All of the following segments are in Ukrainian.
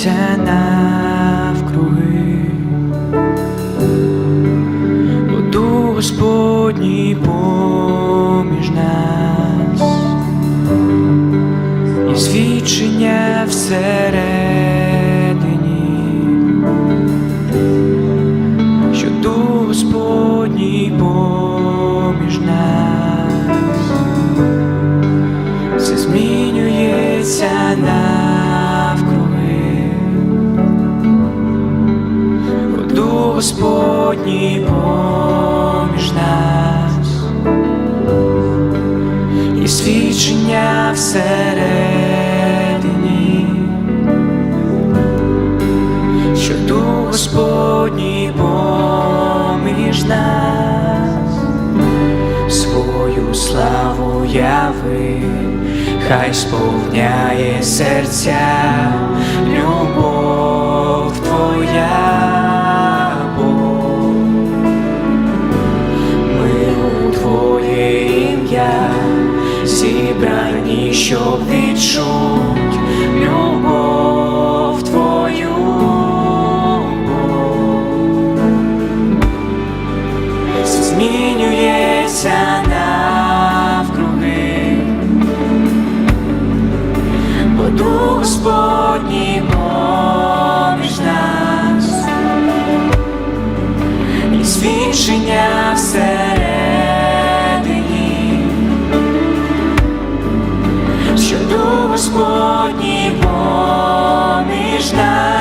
괜찮아 Господні поміж нас. І свідчення всередині, що ту, Господній поміж нас. Свою славу яви, хай сповняє серця. Господній поміж нас і свідчення всередині, що до Господній поміж нас.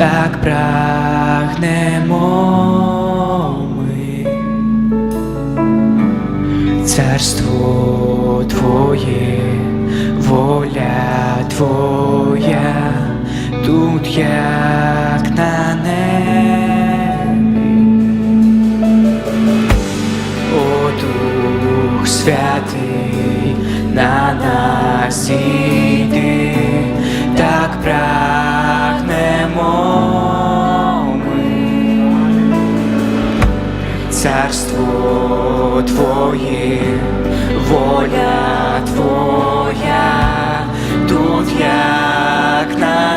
так прагнемо ми царство Твоє, воля Твоя, тут як на небі. О Дух святий на нас. царство Твоє, воля Твоя, тут як на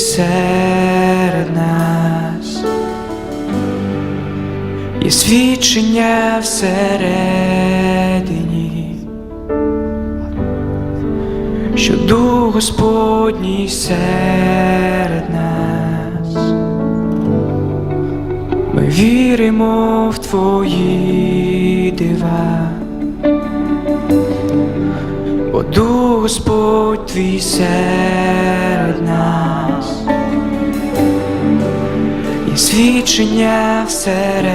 серед нас, є свідчення всередині, що Дух Господній серед нас. Ми віримо в Твої дива, бо Дух Господь твій серед нас, є свідчення всередині,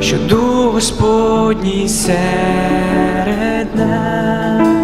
що Дух Господній серед нас.